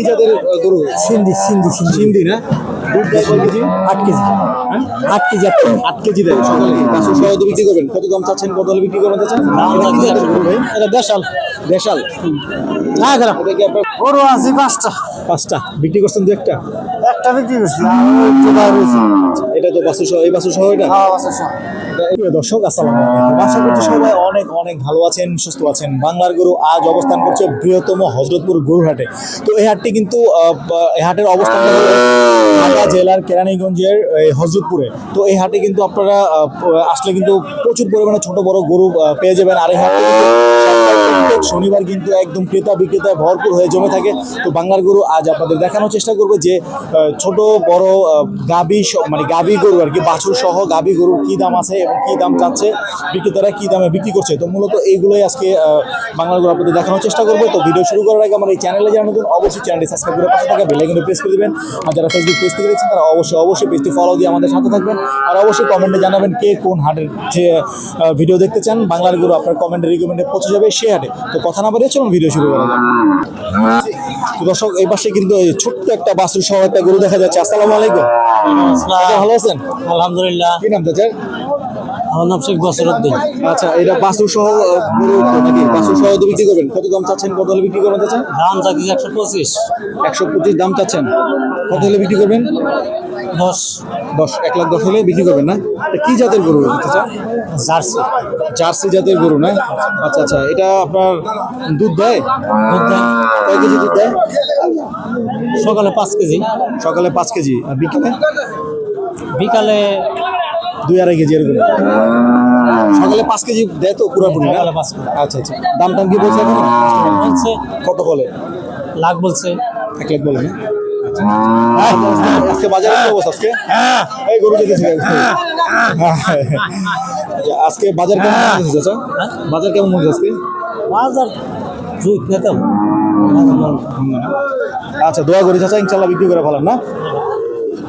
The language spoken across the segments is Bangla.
কি জাতের গরু? সিন্ধি সিন্ধি সিন্ধি। না? দুধ দেয় কয় কেজি? আট কেজি। হ্যাঁ? আট কেজি আট কেজি আট কেজি দেয় সকালে। বাছুর সহ তো বিক্রি করবেন। কত দাম চাচ্ছেন? কত বিক্রি করবেন চাচ্ছেন? এটা দেশাল। দেশাল। হ্যাঁ খারাপ এটা কি আপনার গরু আছে পাঁচটা। পাঁচটা। বিক্রি করছেন দু একটা? একটা বিক্রি করছি এটা তো সহ এই সহ এটা? হ্যাঁ দর্শক আসসালামু আশা করছি সবাই অনেক অনেক ভালো আছেন সুস্থ আছেন। বাংলার গরু আজ অবস্থান করছে বৃহত্তম হজরতপুর গরুর হাটে তো এই হাটটি কিন্তু এই হাটের অবস্থান ঢাকা জেলার কেরানীগঞ্জের হজরতপুরে। তো এই হাটে কিন্তু আপনারা আসলে কিন্তু প্রচুর পরিমাণে ছোট বড় গরু পেয়ে যাবেন। আর এই প্রত্যেক শনিবার কিন্তু একদম ক্রেতা বিক্রেতায় ভরপুর হয়ে জমে থাকে। তো বাংলার গরু আজ আপনাদের দেখানোর চেষ্টা করব যে ছোট, বড় গাবি মানে গাবি গরু আর কি, বাছুর সহ গাবি গরুর কী দাম আছে এবং কী দাম চাচ্ছে বিক্রেতারা কী দামে বিক্রি করছে? তো মূলত এইগুলোই আজকে বাংলার গরু আপনাদের দেখানোর চেষ্টা করব। তো ভিডিও শুরু করার আগে আমার এই চ্যানেলে যারা নতুন, অবশ্যই চ্যানেলটি সাবস্ক্রাইব করে পাশে থাকা বেলাইকনে প্রেস করে দিবেন। আর যারা ফেসবুক পেজ থেকে দেখছেন, তারা অবশ্যই অবশ্যই পেজটি ফলো দিয়ে আমাদের সাথে থাকবেন। আর অবশ্যই কমেন্টে জানাবেন কে কোন হাটের যে ভিডিও দেখতে চান। বাংলার গরু আপনার কমেন্টে রিকমেন্ডে পৌঁছে যাবে হাটে তো কথা না বাড়িয়ে চলুন ভিডিও শুরু করা যাক। তো দর্শক এই পাশে কিন্তু ছোট্ট একটা বাসুর সহ একটা গরু দেখা যাচ্ছে। আসসালামু আলাইকুম। ভালো আছেন? আলহামদুলিল্লাহ। কি নাম চাচার? আমার নাম শেখ বসরুদ্দিন আচ্ছা এটা সহ নাকি? সহ বিক্রি করবেন। কত দাম চাচ্ছেন? কত হলে বিক্রি করবেন দাম একশো পঁচিশ। একশো পঁচিশ দাম চাচ্ছেন। কত হলে বিক্রি করবেন? দশ। দশ এক লাখ দশ হলে বিক্রি করবেন না? কি জাতের গরু চাচা? জার্সি। জার্সি জাতের গরু না? আচ্ছা আচ্ছা এটা আপনার দুধ দেয়? দুধ দেয়। কয় কেজি দুধ দেয়? সকালে পাঁচ কেজি। সকালে পাঁচ কেজি আর বিকেলে? বিকালে দুই আড়াই কেজি এরকম। সকালে পাঁচ কেজি দেয় তো পুরোপুরি না? পাঁচ কেজি। আচ্ছা আচ্ছা দাম টাম কি বলছে এখন? বলছে কত বলে? লাখ বলছে। এক লাখ বলে না? আচ্ছা। আজকে বাজারে অবস্থা? আজকে? এই গরু যেতেছে আজকে বাজার কেমন মনে হচ্ছে বাজার কেমন মনে আজকে? বাজার আচ্ছা দোয়া করি চাচা। ইনশাল্লাহ বিক্রি করে ভালো না?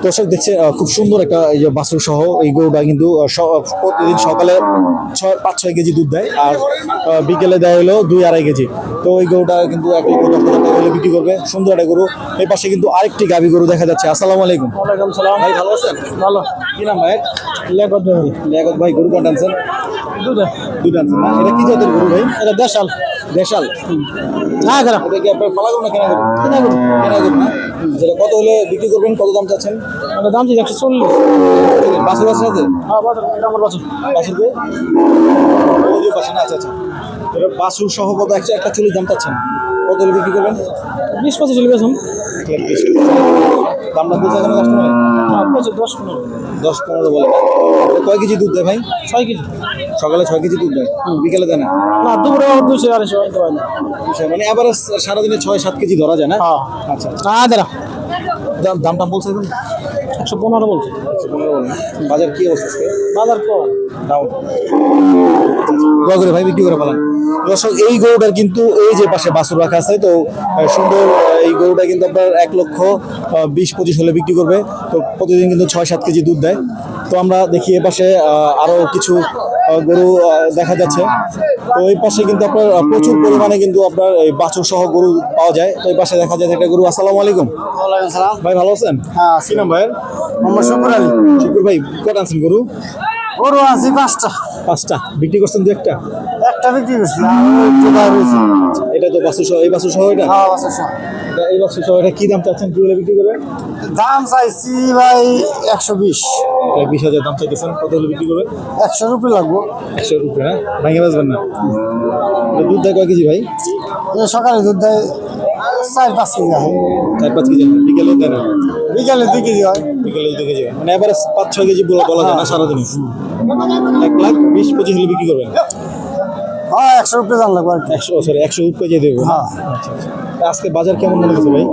দর্শক দেখছে খুব সুন্দর একটা এই যে বাছুর সহ এই গরুটা কিন্তু প্রতিদিন সকালে ছয় পাঁচ ছয় কেজি দুধ দেয় আর বিকেলে দেয় হলো দুই আড়াই কেজি। তো এই গরুটা কিন্তু এক লক্ষ দশ হাজার টাকা হলে বিক্রি করবে। সুন্দর একটা গরু। এই পাশে কিন্তু আরেকটি গাভী গরু দেখা যাচ্ছে। আসসালামু আলাইকুম। ওয়ালাইকুম সালাম। ভাই ভালো আছেন? ভালো। কি নাম ভাই। লেখত লিয়াকত ভাই গরু কত আনছেন? দুধে দুটো আনছেন এটা কি জাতের গরু ভাই? এটা দেশাল। দেশাল? হ্যাঁ খারাপ এটা কি আপনার পালা গরু না কেনা গরু কেনা গরু কেনা না? যেটা কত হলে বিক্রি করবেন? কত দাম চাচ্ছেন? দাম ছিল একশো চল্লিশ। বাছুর আছে? হ্যাঁ আমার ওই যে পাশে না আচ্ছা আচ্ছা। এটা বাছুর সহ কত একশো একটা চল্লিশ দাম চাচ্ছেন? কত হলে বিক্রি করবেন? বিশ পঁচিশ বিশ দামটা বলছে এখানে কাস্টমার হ্যাঁ পঁচিশ দশ পনেরো। দশ পনেরো বলে না। কয় কেজি দুধ দেয় ভাই? ছয় কেজি। সকালে ছয় কেজি দুধ দেয় বিকেলে দেয় না? না দুপুরে দুশো আড়াইশো মানে আবার সারাদিনে ছয় সাত কেজি ধরা যায় না? হ্যাঁ। আচ্ছা। দাঁড়া। দাম দাম টাম বলছে এখন? একশো পনেরো বলছে। একশো পনেরো বলে বাজার কি অবস্থা বাজার কম ডাউন করে ভাই বিক্রি করে পালান দর্শক এই গরুটার কিন্তু এই যে পাশে বাছুর রাখা আছে তো সুন্দর এই গরুটা কিন্তু আপনার এক লক্ষ বিশ পঁচিশ হলে বিক্রি করবে। তো প্রতিদিন কিন্তু ছয় সাত কেজি দুধ দেয়। তো আমরা দেখি এ পাশে আহ, আরও কিছু গরু দেখা যাচ্ছে। তো এই পাশে কিন্তু আপনার প্রচুর পরিমাণে কিন্তু আপনার এই বাছুর সহ গরু পাওয়া যায়। তো এই পাশে দেখা যায় একটা গরু। আসসালামু আলাইকুম। ভাই ভালো আছেন? হ্যাঁ কি নাম ভাইয়ের? মোহাম্মদ শুকুর আলী। শুকুর ভাই কটা আনছেন গরু? গরু আছে পাঁচটা। পাঁচটা। বিক্রি করছেন দু একটা? একটা বিক্রি বাইরে হয়েছে এটা তো বাসু সহ এই বাসু সহ এটা? হ্যাঁ বাজার সব। এই বাসু সহ এটা কি দাম চাচ্ছেন? হলে বিক্রি করবেন? দাম চাইছি ভাই একশো বিশ। এটা বিশ হাজার দাম চাইতেছেন কত হলে বিক্রি করবেন? একশো রুপি লাগবো। একশো রুপে না ভাঙে বাঁচবেন না। দুধ দেয় কয় কেজি ভাই? সকালে দুধ দেয় চার পাঁচ কেজি হয়। চার পাঁচ কেজি বিকেলে দেয় না? বিকালে দুই কেজি হয়। বিকেলে দু কেজি হয়। মানে এবার পাঁচ ছয় কেজি বলা যায় না সারাদিনে। এক লাখ বিশ পঁচিশ হলে বিক্রি করবেন। হ্যাঁ একশো রুপি জান লাগবে একশো সরি একশো রুপে দিয়ে দেবো। হ্যাঁ। আজকে বাজার কেমন মনে হচ্ছে ভাই?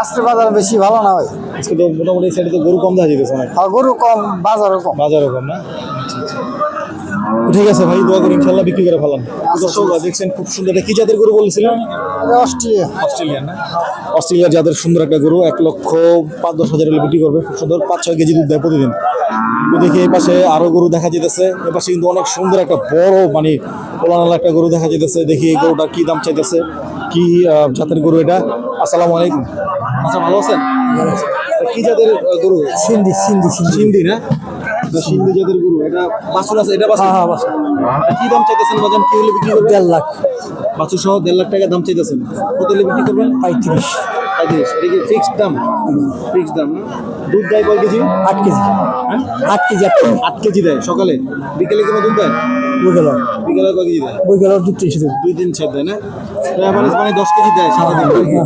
আজকে বাজার বেশি ভালো না ভাই। আজকে তো মোটামুটি সাইডে তো গরু কম দেখা যেতেছে অনেক। আর গরু কম বাজারও কম। বাজারও কম না? আচ্ছা আচ্ছা। ঠিক আছে ভাই দোয়া করি ইনশাল্লাহ বিক্রি করে ফেলান দর্শক দেখছেন খুব সুন্দর কি জাতের গরু বলেছিলেন? অস্ট্রেলিয়া। অস্ট্রেলিয়ান না? অস্ট্রেলিয়ার যাদের সুন্দর একটা গরু এক লক্ষ পাঁচ দশ হাজার হলে বিক্রি করবে খুব সুন্দর পাঁচ ছয় কেজি দুধ দেয় প্রতিদিন। দেখি এই পাশে আরও গরু দেখা যেতেছে এ পাশে কিন্তু অনেক সুন্দর একটা বড় মানে ওলানালা একটা গরু দেখা যেতেছে দেখি এই গরুটা কি দাম চাইতেছে কি জাতের গরু এটা? আসসালামু আলাইকুম। আচ্ছা ভালো আছেন? কি জাতের গরু? সিন্ধি সিন্ধি। সিন্ধি না? সিন্ধি জাতের গরু এটা বাছুর আছে এটা বাছুর? হ্যাঁ বাছুর। কি দাম চাইতেছেন বাজান? কি হলে বিক্রি করবেন? দেড় লাখ। বাছুর সহ দেড় লাখ টাকা দাম চাইতেছেন। কত হলে বিক্রি করবেন? পঁয়ত্রিশ। পঁয়ত্রিশ। এটা কি ফিক্সড দাম? ফিক্সড দাম না? দুধ দেয় কয় কেজি? আট কেজি। হ্যাঁ? আট কেজি আট কেজি। আট কেজি দেয় সকালে? বিকেলে কোনো দুধ দেয়? বই বিকেলে কয় কেজি দেয়? বই গেল দু তিনশো দেবো দুই দিন ছেড়ে দেয় না? অ্যাভারেজ মানে দশ কেজি দেয় সারাদিন নাকি?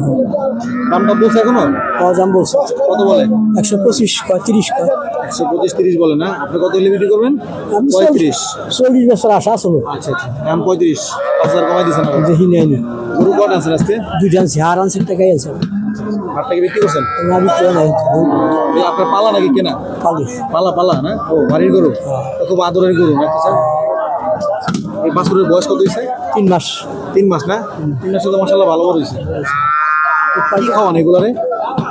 দামটা বলছে এখনও? দাম বলছে। কত বলে? একশো পঁচিশ কয় তিরিশ কয়। একশো পঁচিশ তিরিশ বলে না? আপনি কত বিক্রি করবেন? পঁয়ত্রিশ। চল্লিশ বছর আশা আসলো আচ্ছা আচ্ছা। দাম পঁয়ত্রিশ। পাঁচ হাজার কমাই আবার। দেখি নেয়নি গরু কটা আছেন আজকে? দুইটা আনছি আর আনছি টাকাই আছে হাট থেকে বিক্রি করছেন? নাই। আপনার পালা নাকি কেনা? পালি পালা না? ও বাড়ির গরু? তো খুব আদরের গরু না স্যার? এই বাছুরের বয়স কত হয়েছে? তিন মাস। তিন মাস না? তিন মাসে তো মশাল্লাহ ভালো বড় হয়েছে। কি খাওয়ান এগুলারে?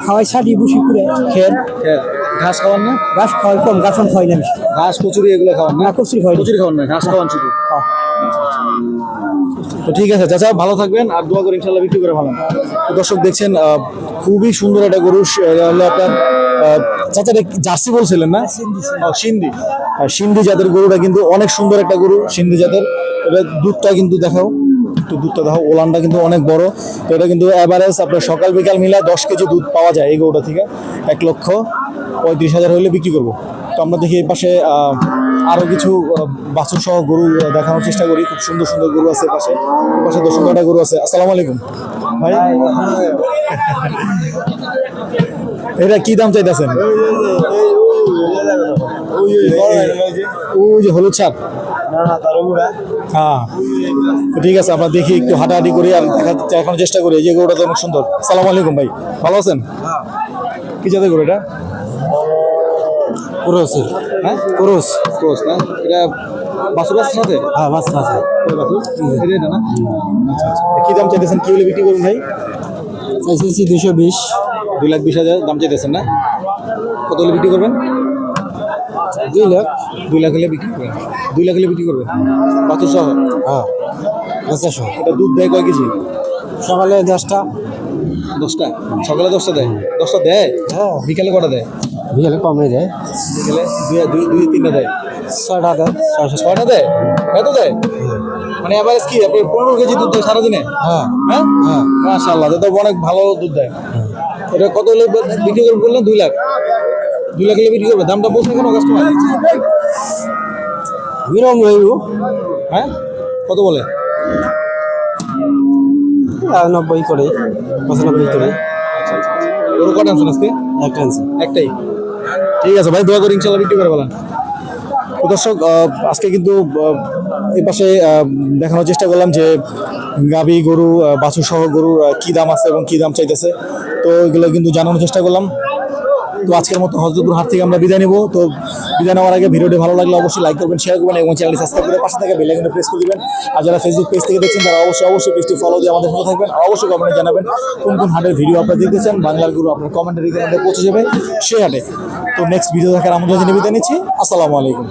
খাওয়াই ছাড়ি বসি করে খের। খের। ঘাস খাওয়ান না? গাছ খাওয়াই কম আমি খাওয়াই না ঘাস কচুরি এগুলো খাওয়ান না? না কচুরি খাওয়াই না। কচুরি খাওয়ান না ঘাস খাওয়ান শুধু? হ্যাঁ। তো ঠিক আছে চাচা ভালো থাকবেন আর দোয়া করে ইনশাল্লাহ বিক্রি করে ভালো তো দর্শক দেখছেন আহ, খুবই সুন্দর একটা গরু হলো আপনার চাচা জার্সি বলছিলেন না? সিন্ধি। আর সিন্ধি জাতের গরুটা কিন্তু অনেক সুন্দর একটা গরু সিন্ধি জাতের। এবার দুধটা কিন্তু দেখাও। তো দুধটা দেখো ওলানটা কিন্তু অনেক বড় তো এটা কিন্তু অ্যাভারেজ আপনার সকাল বিকাল মিলে দশ কেজি দুধ পাওয়া যায় এই গরুটা থেকে এক লক্ষ পঁয়ত্রিশ হাজার হলে বিক্রি করব তো আমরা দেখি এই পাশে আহ, আরও কিছু বাছুর সহ গরু দেখানোর চেষ্টা করি খুব সুন্দর সুন্দর গরু আছে পাশে পাশে দশ একটা গরু আছে আসসালামু আলাইকুম ভাই এটা কি দাম চাইতেছেন ওই যে হলুদ শাক হ্যাঁ। ঠিক আছে আমরা দেখি একটু হাঁটাহাঁটি করি আর দেখা এখন চেষ্টা করি। এই যে গরুটা তো অনেক সুন্দর। সালাম আলাইকুম ভাই ভালো আছেন? কি জাতের গরু এটা? হ্যাঁ? ক্রস। না? এটা আছে সাথে? হ্যাঁ আছে। এটা না? আচ্ছা আচ্ছা। কি দাম চাইতেছেন? কি হলে বিক্রি করুন ভাই? দুশো বিশ। দুই লাখ বিশ হাজার দাম চাইতেছেন না? কত হলে বিক্রি করবেন? দুই লাখ দুই লাখ হলে বিক্রি করবেন দুই লাখ হলে বিক্রি করবেন বাছুর সহ হ্যাঁ। পঞ্চাশশো এটা দুধ দেয় কয় কেজি? সকালে দশটা। দশটা সকালে দশটা দেয়? দশটা দেয়? হ্যাঁ। বিকালে কটা দেয়? বিকেলে কমে দেয়। বিকেলে দুই দুই তিনটা দেয়। ছয়টা দেয়। ছয়টা দেয়? এত দেয়? মানে এভারেজ কি? আপনি পনেরো কেজি দুধ দেয় সারাদিনে? হ্যাঁ। হ্যাঁ? হ্যাঁ। মাশাল্লাহ তো অনেক ভালো দুধ দেয়। এটা কত হলে বিক্রি করবেন বললেন? দুই লাখ। দুই লাখ বিক্রি করবে। দামটা বলছেন কেন কাস্টমার বিরম রইব। হ্যাঁ? কত বলে? নব্বই করে পঁচানব্বই করে। ওর কটা আনছেন আজকে একটা আনছি একটাই। ঠিক আছে ভাই দোয়া করে ইনশাল্লাহ বিক্রি করে বলেন দর্শক আজকে কিন্তু এই পাশে দেখানোর চেষ্টা করলাম যে গাভী গরু বাছুর সহ গরুর কি দাম আছে এবং কি দাম চাইতেছে। তো এগুলো কিন্তু জানানোর চেষ্টা করলাম। তো আজকের মতো হজরতপুর হাট থেকে আমরা বিদায় নিব। তো বিদায় নেওয়ার আগে ভিডিওটি ভালো লাগলে অবশ্যই লাইক করবেন শেয়ার করবেন এবং চ্যানেলটি সাবস্ক্রাইব করে পাশে থাকে বেলাইকনে প্রেস করে দিবেন। আর যারা ফেসবুক পেজ থেকে দেখছেন, তারা অবশ্যই অবশ্যই পেজটি ফলো দিয়ে আমাদের সাথে থাকবেন। আর অবশ্যই কমেন্টে জানাবেন কোন কোন হাটের ভিডিও আপনারা দেখতে চান। বাংলার গুরু আপনার কমেন্টের রিকমেন্ডে পৌঁছে যাবে সেই হাটে। তো নেক্সট ভিডিও দেখার আমাদের নিবেদন নিচ্ছি। আসসালামু আলাইকুম।